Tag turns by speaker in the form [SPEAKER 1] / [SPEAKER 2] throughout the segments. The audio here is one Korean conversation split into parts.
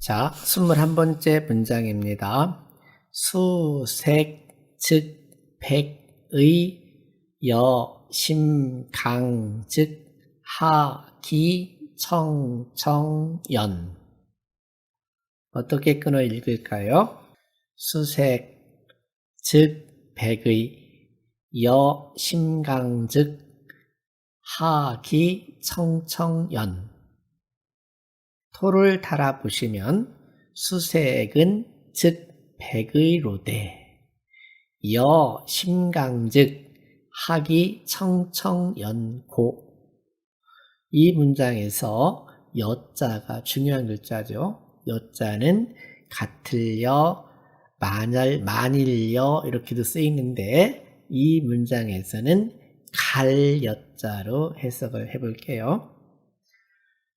[SPEAKER 1] 자, 21번째 문장입니다. 수색, 즉, 백의, 여, 심, 강, 즉, 하, 기, 청, 청, 연. 어떻게 끊어 읽을까요? 수색, 즉, 백의, 여, 심 강, 즉, 하, 기, 청, 청, 연. 토를 달아 보시면 수색은 즉 백의로되 여 심강즉 하기 청청연고 이 문장에서 여자가 중요한 글자죠. 여자는 같을여 만일 만일여 이렇게도 쓰이는데 이 문장에서는 갈 여자로 해석을 해볼게요.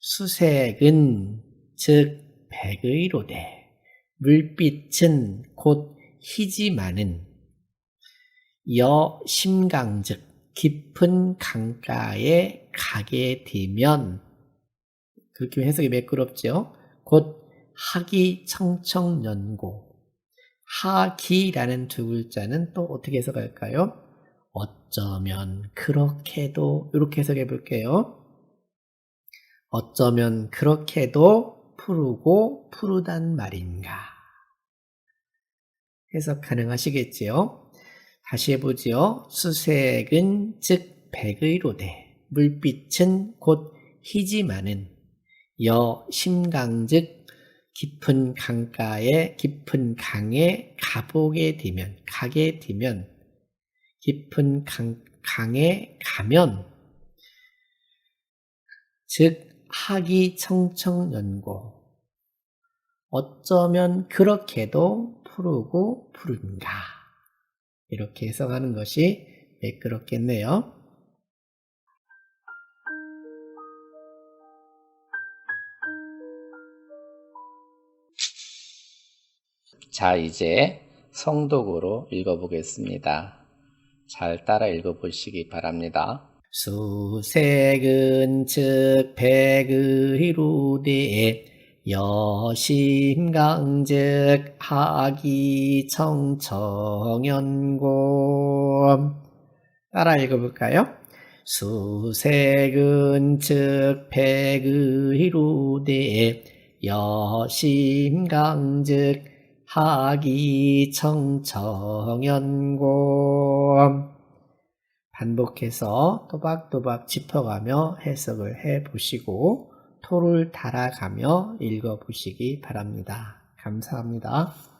[SPEAKER 1] 수색은 즉 백의로되 물빛은 곧 희지만은 여 심강즉 깊은 강가에 가게 되면 그렇게 해석이 매끄럽죠. 곧 하기 청청연고 하기라는 두 글자는 또 어떻게 해석할까요? 어쩌면 그렇게도 이렇게 해석해 볼게요. 어쩌면 그렇게도 푸르고 푸르단 말인가. 해석 가능하시겠지요? 다시 해보지요. 수색은 즉 백의로되 물빛은 곧 희지만은 여 심강 즉 깊은 강가에 깊은 강에 가보게 되면 가게 되면 깊은 강, 강에 가면 즉 하기 청청연고 어쩌면 그렇게도 푸르고 푸른가 이렇게 해석하는 것이 매끄럽겠네요. 자, 이제 성독으로 읽어보겠습니다. 잘 따라 읽어보시기 바랍니다. 수색은 즉 백의루되 여심강 즉 하기 청청연고 따라 읽어볼까요? 수색은 즉 백의루되 여심강 즉 하기 청청연고 반복해서 또박또박 짚어가며 해석을 해 보시고 토를 달아가며 읽어 보시기 바랍니다. 감사합니다.